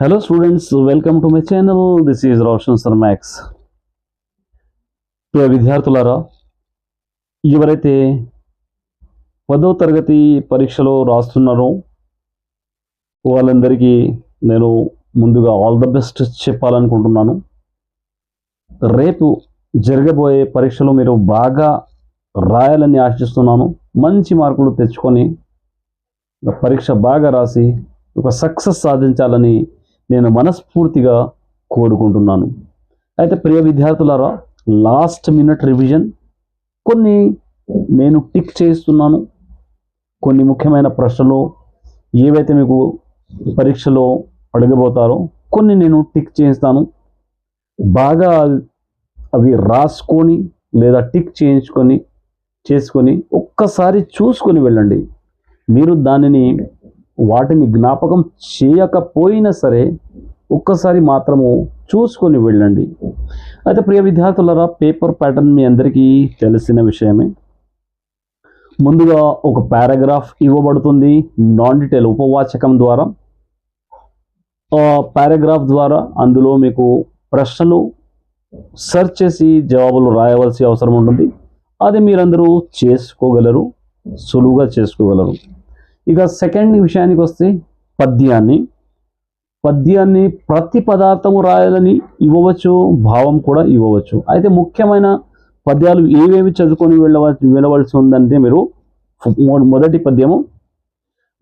Hello students welcome to my channel this is Roshan sir max ప్రియ విద్యార్థులారా ఎవరైతే పదో తరగతి పరీక్షలో రాస్తున్నారో వాళ్ళందరికీ నేను ముందుగా ఆల్ ద బెస్ట్ చెప్పాలనుకుంటున్నాను. రేపు జరగబోయే పరీక్షలో మీరు బాగా రాయాలని ఆశిస్తున్నాను. మంచి మార్కులు తెచ్చుకొని పరీక్ష బాగా రాసి ఒక సక్సెస్ సాధించాలని నేను మనస్ఫూర్తిగా కోరుకుంటున్నాను. అయితే ప్రియ విద్యార్థులారా లాస్ట్ మినిట్ రివిజన్ కొన్ని నేను టిక్ చేస్తున్నాను కొన్ని ముఖ్యమైన ప్రశ్నలు ఏవైతే మీకు పరీక్షలో అడగబోతారో కొన్ని నేను టిక్ చేస్తాను బాగా అవి రాసుకొని లేదా టిక్ చేయించుకొని చేసుకొని ఒక్కసారి చూసుకొని వెళ్ళండి. మీరు దానిని వాటిని జ్ఞాపకం చేయకపోయినా సరే ఒక్కసారి మాత్రము చూసుకొని వెళ్ళండి. అయితే ప్రియ విద్యార్థులరా పేపర్ ప్యాటర్న్ మీ అందరికీ తెలిసిన విషయమే. ముందుగా ఒక పారాగ్రాఫ్ ఇవ్వబడుతుంది నాన్ డీటెయిల్ ఉపవాచకం ద్వారా. పారాగ్రాఫ్ ద్వారా అందులో మీకు ప్రశ్నలు సెర్చ్ చేసి జవాబులు రాయవలసి అవసరం ఉంటుంది. అది మీరందరూ చేసుకోగలరు సులువుగా చేసుకోగలరు. ఇక సెకండ్ విషయానికి వస్తే పద్యాన్ని. పద్యాన్ని ప్రతి పదార్థము రాయాలని ఇవ్వవచ్చు భావం కూడా ఇవ్వవచ్చు. అయితే ముఖ్యమైన పద్యాలు ఏవేవి చదువుకొని వెళ్ళవలసి వెళ్ళవలసి ఉందంటే మీరు మొదటి పద్యము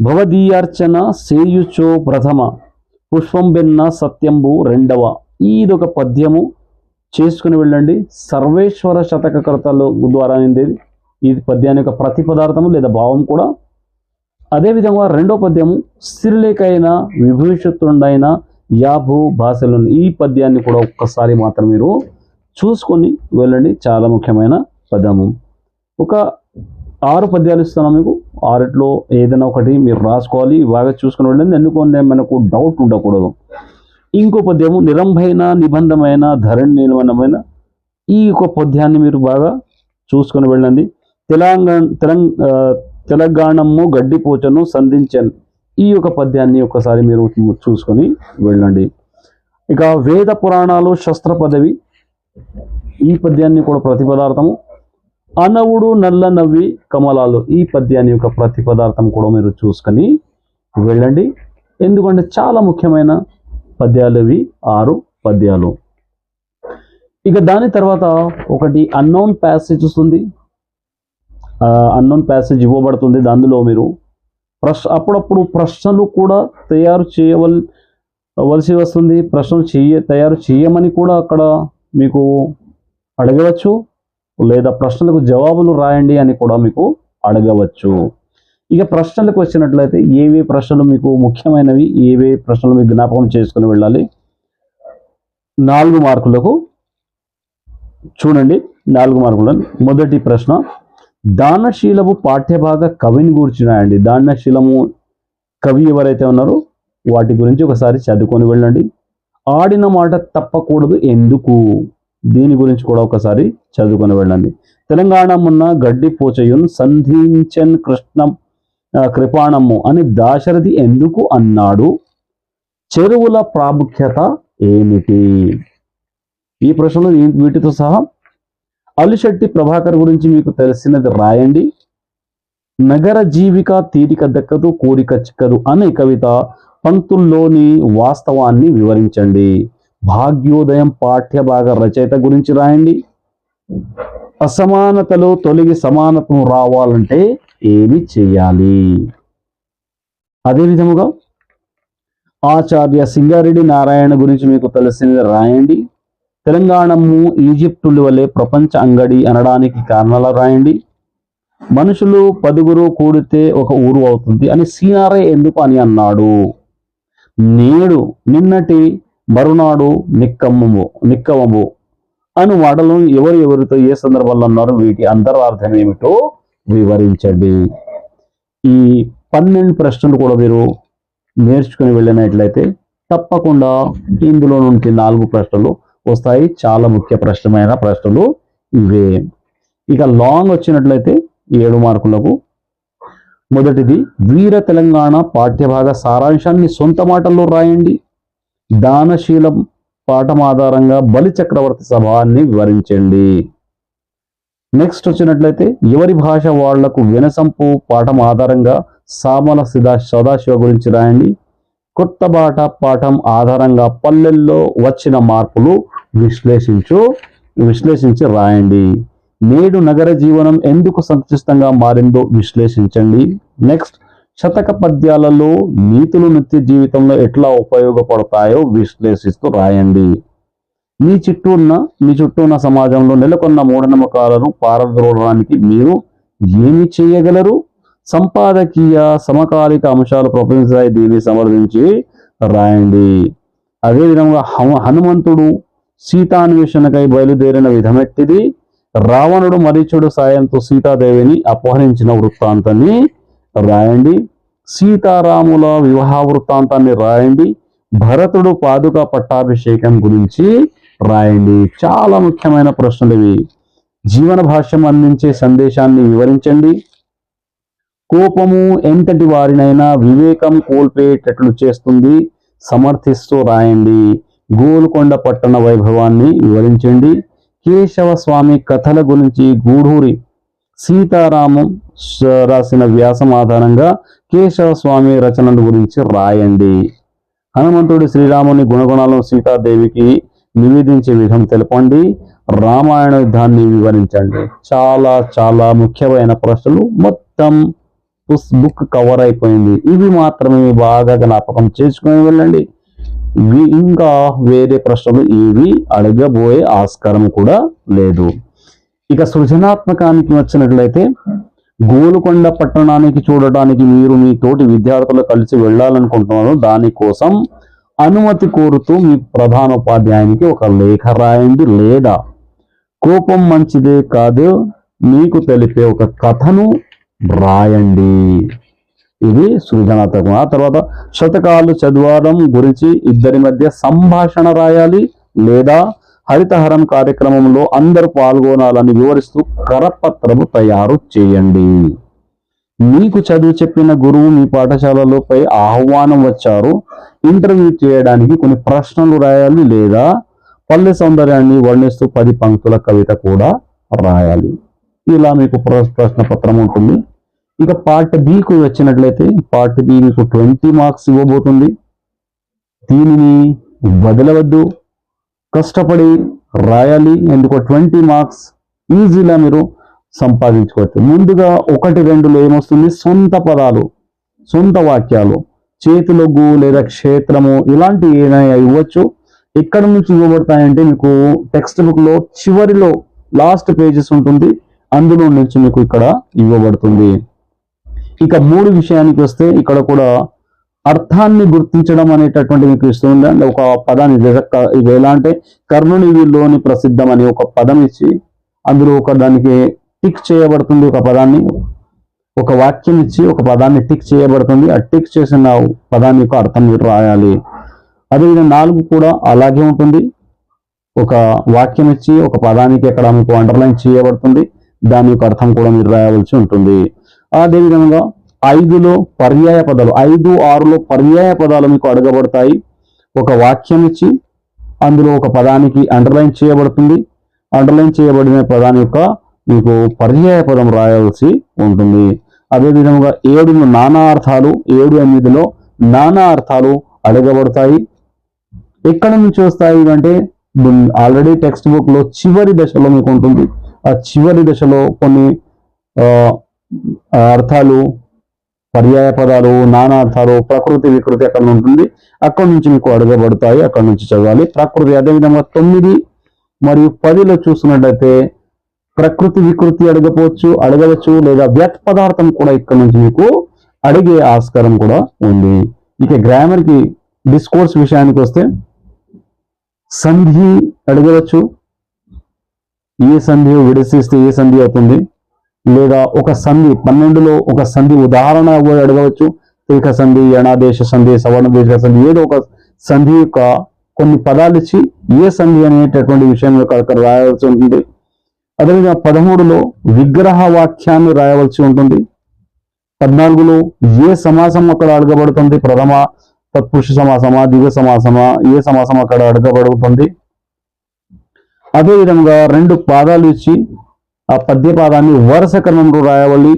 భవదీయార్చన సేయుచో ప్రథమ పుష్పం బెన్న సత్యంబు రెండవ. ఇది ఒక పద్యము. చేసుకుని వెళ్ళండి. సర్వేశ్వర శతకకర్తలు ద్వారా నిండేది ఈ పద్యాన్ని యొక్క ప్రతి పదార్థము లేదా భావం కూడా అదేవిధంగా రెండో పద్యము సిరిలేకైన విభూషితుండైన యాభు భాషలు ఈ పద్యాన్ని కూడా ఒక్కసారి మాత్రం మీరు చూసుకొని వెళ్ళండి. చాలా ముఖ్యమైన పదము. ఒక ఆరు పద్యాలు ఇస్తున్నాం మీకు. ఆరిట్లో ఏదైనా ఒకటి మీరు రాసుకోవాలి. బాగా చూసుకుని వెళ్ళండి. ఎందుకంటే మనకు డౌట్ ఉండకూడదు. ఇంకో పద్యము నిరంభైన నిబంధమైన ధరణి నిర్మాణమైన ఈ యొక్క పద్యాన్ని మీరు బాగా చూసుకొని వెళ్ళండి. తెలంగాణ తెలంగాణ తెలంగాణము గడ్డిపోచను సంధించను. ఈ యొక్క పద్యాన్ని ఒకసారి మీరు చూసుకొని వెళ్ళండి. ఇక వేద పురాణాలు శస్త్ర పదవి. ఈ పద్యాన్ని కూడా ప్రతిపదార్థము అనవుడు నల్ల నవ్వి కమలాలు. ఈ పద్యాన్ని యొక్క ప్రతి పదార్థం కూడా మీరు చూసుకొని వెళ్ళండి. ఎందుకంటే చాలా ముఖ్యమైన పద్యాలు ఇవి. ఆరు పద్యాలు. ఇక దాని తర్వాత ఒకటి అన్నోన్ ప్యాసేజ్ వస్తుంది. అన్నోన్ ప్యాసేజ్ ఇవ్వబడుతుంది అందులో మీరు. ప్రశ్ అప్పుడప్పుడు ప్రశ్నలు కూడా తయారు చేయవల్ వలసి వస్తుంది. ప్రశ్నలు చేయ తయారు చేయమని కూడా అక్కడ మీకు అడగవచ్చు. లేదా ప్రశ్నలకు జవాబులు రాయండి అని కూడా మీకు అడగవచ్చు. ఇక ప్రశ్నలకు వచ్చినట్లయితే ఏవే ప్రశ్నలు మీకు ముఖ్యమైనవి ఏవే ప్రశ్నలు మీకు జ్ఞాపకం చేసుకుని వెళ్ళాలి? నాలుగు మార్కులకు చూడండి. నాలుగు మార్కులను. మొదటి ప్రశ్న దానశీలము పాఠ్యభాగ కవిని కూర్చున్నాయండి దానశీలము కవి ఎవరైతే ఉన్నారో వాటి గురించి ఒకసారి చదువుకొని వెళ్ళండి. ఆడిన మాట తప్పకూడదు ఎందుకు? దీని గురించి కూడా ఒకసారి చదువుకొని వెళ్ళండి. తెలంగాణ మున్న గడ్డి పోచయున్ సంధించన్ కృష్ణ కృపాణము అని దాశరథి ఎందుకు అన్నాడు? చెరువుల ప్రాముఖ్యత ఏమిటి? ఈ ప్రశ్నలు వీటితో సహా అలిశెట్టి ప్రభాకర్ గురించి మీకు తెలిసినది రాయండి. నగర జీవిక తీరిక దక్కదు కోరిక చిక్కదు అనే కవిత పంక్తుల్లోని వాస్తవాన్ని వివరించండి. భాగ్యోదయం పాఠ్యభాగ రచయిత గురించి రాయండి. అసమానతలో తొలగి సమానత్వం రావాలంటే ఏమి చేయాలి? అదే విధముగా ఆచార్య సింగారెడ్డి నారాయణ గురించి మీకు తెలిసినది రాయండి. తెలంగాణము ఈజిప్టుల వలె ప్రపంచ అంగడి అనడానికి కారణాలు రాయండి. మనుషులు పదుగురు కూడితే ఒక ఊరు అవుతుంది అని సీనారే ఎందుకు అని అన్నాడు. నేడు నిన్నటి మరునాడు నిక్కమ్మము నిక్కవము అని వాడలు ఎవరు ఎవరితో ఏ సందర్భంలో అన్నారు వీటి అంతరార్థం ఏమిటో వివరించండి. ఈ పన్నెండు ప్రశ్నలు కూడా మీరు నేర్చుకుని వెళ్ళినట్లయితే తప్పకుండా ఇందులో నుండి నాలుగు ప్రశ్నలు వస్తాయి. చాలా ముఖ్య ప్రశ్నమైన ప్రశ్నలు ఇవే. ఇక లాంగ్ వచ్చినట్లయితే ఏడు మార్కులకు. మొదటిది వీర తెలంగాణ పాఠ్యభాగ సారాంశాన్ని సొంత మాటల్లో రాయండి. దానశీలం పాఠం ఆధారంగా బలి చక్రవర్తి సభాన్ని వివరించండి. నెక్స్ట్ వచ్చినట్లయితే ఎవరి భాష వాళ్ళకు వినసంపు పాఠం ఆధారంగా సామల సిదా సదాశివ గురించి రాయండి. కొత్త బాట పాఠం ఆధారంగా పల్లెల్లో వచ్చిన మార్పులు విశ్లేషించు విశ్లేషించి రాయండి. నేడు నగర జీవనం ఎందుకు సంక్లిష్టంగా మారిందో విశ్లేషించండి. నెక్స్ట్ శతక పద్యాలలో నీతులు నిత్య జీవితంలో ఎట్లా ఉపయోగపడతాయో విశ్లేషిస్తూ రాయండి. మీ చుట్టూ ఉన్న మీ చుట్టూ ఉన్న సమాజంలో నెలకొన్న మూఢనమ్మకాలను పారద్రోలడానికి మీరు ఏమి చేయగలరు? సంపాదకీయ సమకాలిక అంశాలు ప్రపంచాయి దీన్ని సమర్థించి రాయండి. అదేవిధంగా హను హనుమంతుడు సీతాన్వేషణకై బయలుదేరిన విధమెట్టిది. రావణుడు మరీచుడు సాయంతో సీతాదేవిని అపహరించిన వృత్తాంతాన్ని రాయండి. సీతారాముల వివాహ వృత్తాంతాన్ని రాయండి. భరతుడు పాదుక పట్టాభిషేకం గురించి రాయండి. చాలా ముఖ్యమైన ప్రశ్నలు ఇవి. జీవన భాష్యం అందించే సందేశాన్ని వివరించండి. కోపము ఎంతటి వారినైనా వివేకం కోల్పోయేటట్లు చేస్తుంది. సమర్థిస్తూ రాయండి. గోల్కొండ పట్టణ వైభవాన్ని వివరించండి. కేశవ స్వామి కథల గురించి గూఢూరి సీతారామం రాసిన వ్యాసం ఆధారంగా కేశవ స్వామి రచనల గురించి రాయండి. హనుమంతుడి శ్రీరాముని గుణగుణాలను సీతాదేవికి నివేదించే విధం తెలపండి. రామాయణ యుద్ధాన్ని వివరించండి. చాలా చాలా ముఖ్యమైన ప్రశ్నలు. మొత్తం బుక్ కవర్ అయిపోయింది. ఇవి మాత్రమే బాగా జ్ఞాపకం చేసుకుని వెళ్ళండి. ఇంకా వేరే ప్రశ్నలు ఏవి అడగబోయే ఆస్కారం కూడా లేదు. ఇక సృజనాత్మకానికి వచ్చినట్లయితే గోలుకొండ పట్టణానికి చూడటానికి మీరు మీ తోటి విద్యార్థులు కలిసి వెళ్ళాలనుకుంటున్నారు. దానికోసం అనుమతి కోరుతూ మీ ప్రధానోపాధ్యాయునికి ఒక లేఖ రాయండి. లేదా కోపం మంచిదే కాదు మీకు తెలిపే ఒక కథను రాయండి. ఇది సృజనాత్మకం. ఆ తర్వాత శతకాలు చదవడం గురించి ఇద్దరి మధ్య సంభాషణ రాయాలి లేదా హరితహరం కార్యక్రమంలో అందరూ పాల్గొనాలని వివరిస్తూ కరపత్రము తయారు చేయండి. మీకు చదువు చెప్పిన గురువు మీ పాఠశాలలోపై ఆహ్వానం వచ్చారు. ఇంటర్వ్యూ చేయడానికి కొన్ని ప్రశ్నలు రాయాలి లేదా పల్లె సౌందర్యాన్ని వర్ణిస్తూ పది పంక్తుల కవిత కూడా రాయాలి. ఇలా మీకు ప్ర- ప్రశ్న పత్రం ఉంటుంది. ఇక పార్ట్ బికు వచ్చినట్లయితే పార్ట్ బి మీకు ట్వంటీ మార్క్స్ ఇవ్వబోతుంది. దీనిని వదలవద్దు. కష్టపడి రాయాలి. ఎందుకో ట్వంటీ మార్క్స్ ఈజీగా మీరు సంపాదించుకోవచ్చు. ముందుగా ఒకటి రెండులో ఏమొస్తుంది? సొంత పదాలు సొంత వాక్యాలు చేతులొగ్గు లేదా క్షేత్రము ఇలాంటి ఏదైనా ఇవ్వచ్చు. ఎక్కడ నుంచి ఇవ్వబడతాయంటే మీకు టెక్స్ట్ బుక్లో చివరిలో లాస్ట్ పేజెస్ ఉంటుంది. అందులో నుంచి మీకు ఇక్కడ ఇవ్వబడుతుంది. ఇక మూడు విషయానికి వస్తే ఇక్కడ కూడా అర్థాన్ని గుర్తించడం అనేటటువంటి మీకు ఇస్తుంది అండ్ ఒక పదాన్ని ఇది ఎలా అంటే కర్ణుని ప్రసిద్ధం అనే ఒక పదం ఇచ్చి అందులో ఒక దానికి టిక్ చేయబడుతుంది ఒక పదాన్ని. ఒక వాక్యం ఇచ్చి ఒక పదాన్ని టిక్ చేయబడుతుంది. ఆ టిక్ చేసిన పదాన్ని యొక్క అర్థం మీరు రాయాలి. అదేవిధంగా నాలుగు కూడా అలాగే ఉంటుంది. ఒక వాక్యం ఇచ్చి ఒక పదానికి అక్కడ మీకు అండర్లైన్ చేయబడుతుంది. దాని యొక్క అర్థం కూడా మీరు రాయవలసి ఉంటుంది. అదేవిధంగా ఐదులో పర్యాయ పదాలు ఐదు ఆరులో పర్యాయ పదాలు మీకు అడగబడతాయి. ఒక వాక్యం ఇచ్చి అందులో ఒక పదానికి అండర్లైన్ చేయబడుతుంది. అండర్లైన్ చేయబడిన పదాని యొక్క మీకు పర్యాయ పదం రాయాల్సి ఉంటుంది. అదేవిధంగా ఏడు నానా అర్థాలు ఏడు ఎనిమిదిలో నానా అర్థాలు అడగబడతాయి. ఎక్కడ నుంచి వస్తాయి అంటే ఆల్రెడీ టెక్స్ట్ బుక్లో చివరి దశలో మీకు ఉంటుంది. ఆ చివరి దశలో కొన్ని అర్థాలు పర్యాయ పదాలు నానార్థాలు ప్రకృతి వికృతి అక్కడ ఉంటుంది? అక్కడ నుంచి మీకు అడగబడతాయి అక్కడ నుంచి చదవాలి. ప్రకృతి అదేవిధంగా తొమ్మిది మరియు పదిలో చూసినట్లయితే ప్రకృతి వికృతి అడగపోవచ్చు అడగవచ్చు లేదా వ్యత్ పదార్థం కూడా ఇక్కడ నుంచి మీకు అడిగే ఆస్కారం కూడా ఉంది. ఇక గ్రామర్కి డిస్కోర్స్ విషయానికి వస్తే సంధి అడగవచ్చు. ఏ సంధి విడసిస్తే ఏ సంధి అవుతుంది? లేదా ఒక సంధి పన్నెండులో ఒక సంధి ఉదాహరణ కూడా అడగవచ్చు. తీక సంధి యణాదేశ సంధి సవర్ణ దేశ సంధి ఏదో ఒక సంధి యొక్క కొన్ని పదాలు ఇచ్చి ఏ సంధి అనేటటువంటి విషయం యొక్క అక్కడ రాయవలసి ఉంటుంది. అదేవిధంగా పదమూడులో విగ్రహ వాక్యాన్ని రాయవలసి ఉంటుంది. పద్నాలుగులో ఏ సమాసం అక్కడ అడగబడుతుంది? ప్రథమ తత్పురుష సమాసమా దివ్య సమాసమా ఏ సమాసం అక్కడ అడగబడుతుంది? అదేవిధంగా రెండు పాదాలు ఇచ్చి ఆ పద్యపాదాన్ని వరుస క్రమంలో రాయవలి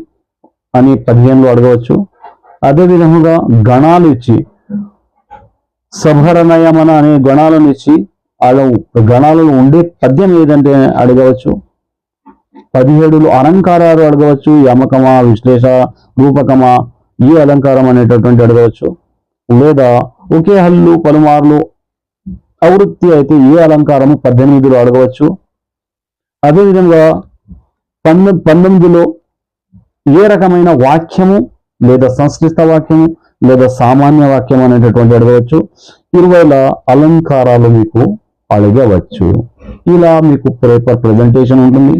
అని పదిహేనులో అడగవచ్చు. అదేవిధంగా గణాలు ఇచ్చి సభరణయమన అనే గణాలను ఇచ్చి అలా గణాలలో ఉండే పద్యం ఏదంటే అడగవచ్చు. పదిహేడులో అలంకారాలు అడగవచ్చు యమకమా విశ్లేష రూపకమా ఈ అలంకారం అనేటటువంటి అడగవచ్చు. లేదా ఒకే హల్లు పలుమార్లు ఆవృత్తి అయితే ఏ అలంకారము పద్దెనిమిదిలో అడగవచ్చు. అదేవిధంగా పంతొ పంతొమ్మిదిలో ఏ రకమైన వాక్యము లేదా సంస్కృత వాక్యము లేదా సామాన్య వాక్యం అనేటటువంటి అడగవచ్చు. ఇరవైల అలంకారాలు మీకు అడగవచ్చు. ఇలా మీకు పేపర్ ప్రజెంటేషన్ ఉంటుంది.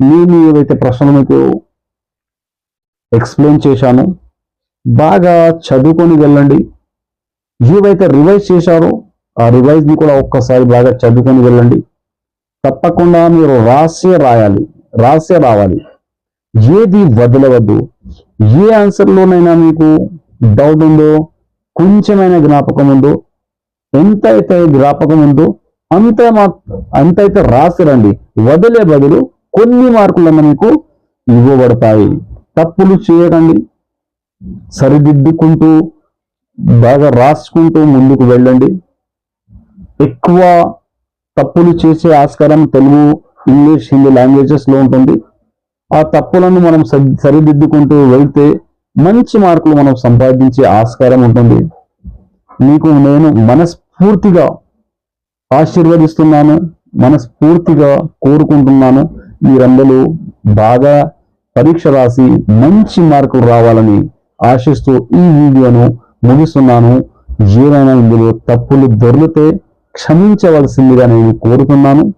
నేను ఏవైతే ప్రశ్నలు మీకు ఎక్స్ప్లెయిన్ చేశాను బాగా చదువుకొని వెళ్ళండి. ఏవైతే రివైజ్ చేశారో ఆ రివైజ్ని కూడా ఒక్కసారి బాగా చదువుకొని వెళ్ళండి. తప్పకుండా మీరు రాసే రాయాలి. రాసే రావాలి. ఏది వదలవద్దు. ఏ ఆన్సర్లోనైనా మీకు డౌట్ ఉందో కొంచెమైన జ్ఞాపకం ఉందో ఎంత అయితే జ్ఞాపకం ఉందో అంత మా అంత అయితే రాసి వదిలే బదులు కొన్ని మార్కులను మీకు ఇవ్వబడతాయి. తప్పులు చేయకండి. సరిదిద్దుకుంటూ బాగా రాసుకుంటూ ముందుకు వెళ్ళండి. ఎక్కువ తప్పులు చేసే ఆస్కారం తెలుగు ఇంగ్లీష్ హిందీ లాంగ్వేజెస్లో ఉంటుంది. ఆ తప్పులను మనం సరి- సరిదిద్దుకుంటూ వెళ్తే మంచి మార్కులు మనం సంపాదించే ఆస్కారం ఉంటుంది. మీకు నేను మనస్ఫూర్తిగా ఆశీర్వదిస్తున్నాను మనస్ఫూర్తిగా కోరుకుంటున్నాను. మీరందరూ బాగా పరీక్ష రాసి మంచి మార్కులు రావాలని ఆశిస్తూ ఈ వీడియోను ముగిస్తున్నాను. ఏమైనా ఇందులో తప్పులు దొరికితే క్షమించవలసిందిగా నేను కోరుతున్నాను.